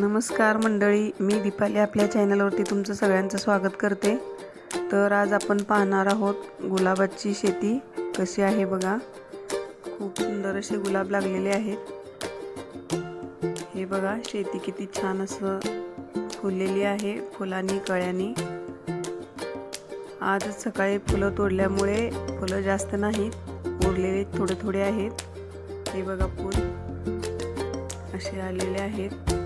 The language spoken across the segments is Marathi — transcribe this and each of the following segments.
नमस्कार मंडळी मी दीपाली आपल्या चॅनलवरती तुमचं सगळ्यांचं स्वागत करते. तर आज आपण पाहणार आहोत गुलाबाची शेती कशी आहे बघा. खूप सुंदर असे गुलाब लागलेले आहेत. हे बघा शेती किती छान असं फुललेली आहे फुलांनी कळ्यांनी. आज सकाळी फुलं तोडल्यामुळे फुलं जास्त नाहीत उरलेले थोडे थोडे आहेत. हे बघा फुल असे आलेले आहेत.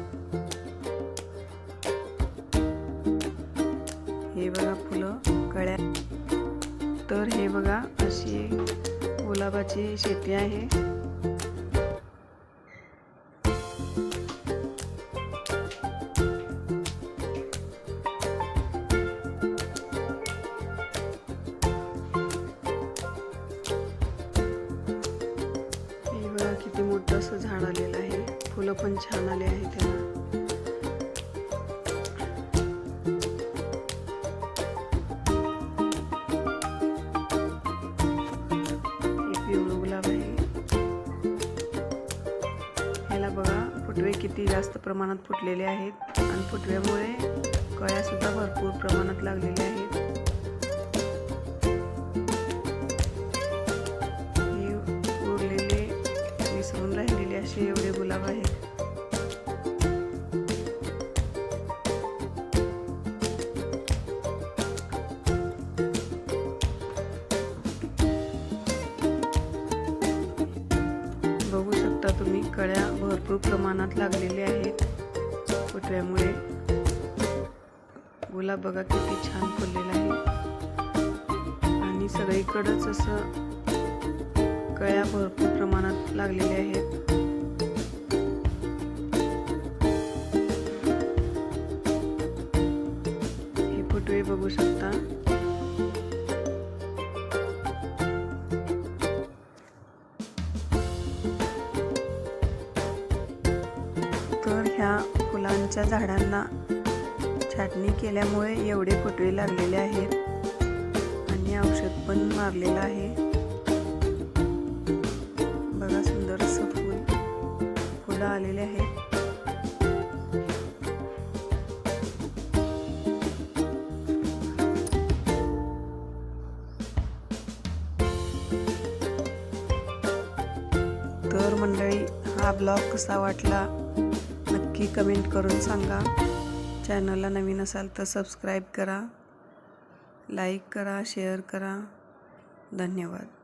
हे बघा फुलं कळ्या तर हे बघा अशी गुलाबाची शेती आहे. हे बघा किती मोठं असं झाड आलेलं आहे. फुलं पण छान आले आहे त्याला. ह्याला बघा फुटवे किती जास्त प्रमाणात फुटलेले आहेत आणि फुटव्यामुळे कळ्या सुद्धा भरपूर प्रमाणात लागलेल्या आहेत. हे उरलेले विसरून राहिलेले असे एवढे गुलाब आहेत. शकता कळ्या भरपूर प्रमाणात लागलेल्या आहेत. फुटव्यामुळे गुलाब बघा किती छान फुललेला आहे. आणि सगळीकडंच असं कळ्या भरपूर प्रमाणात लागलेल्या आहेत. हे फुटवे बघू शकता. तर ह्या फुलांच्या झाडांना. छाटणी केल्यामुळे एवढे फुटवे लागलेले आहेत. आणि औषध पण मारलेलं आहे. बघा सुंदर असं फूल. फुलं आलेले आहेत. तर मंडळी हा ब्लॉग कसा वाटला? नक्की कमेंट करून सांगा. चॅनलला नवीन असाल तर सबस्क्राईब करा लाईक करा शेअर करा. धन्यवाद.